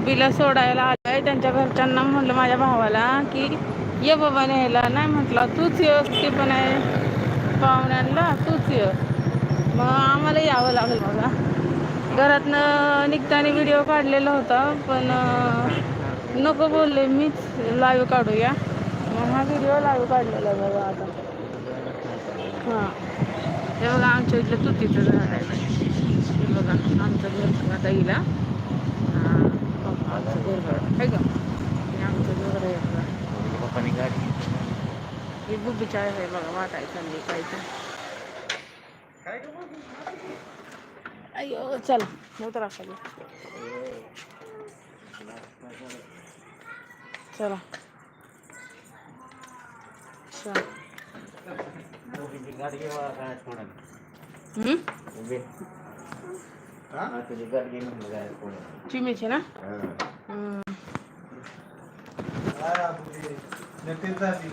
बुबीला सोडायला आलोय. त्यांच्या घरच्यांना म्हटलं माझ्या भावाला की ये बाबा न्यायला. नाही म्हटलं तूच ये. ते पण आहे पाहुण्यांना तूच ये. मग आम्हाला यावं लागलं बघा. घरातनं निघताना व्हिडिओ काढलेला होता पण नको बोलले मीच लाईव्ह काढूया. मग हा व्हिडिओ लाईव्ह काढलेला आहे बघा आता. हां. हे बघा आमच्या इथलं तुतीचं झाड आहे बघा आमचं घर आता येईल है का हे आमचं घर आहे बघा पप्पानी गाडी ही बुबीची आहे बघा वाटाय चालली काय तर अय्यो चल उतरा चला चला थोडं हम्म? हा। तुझी गाडी घे म्हणलं काय थोडं चिमीचे ना हम्म. Ah on est de.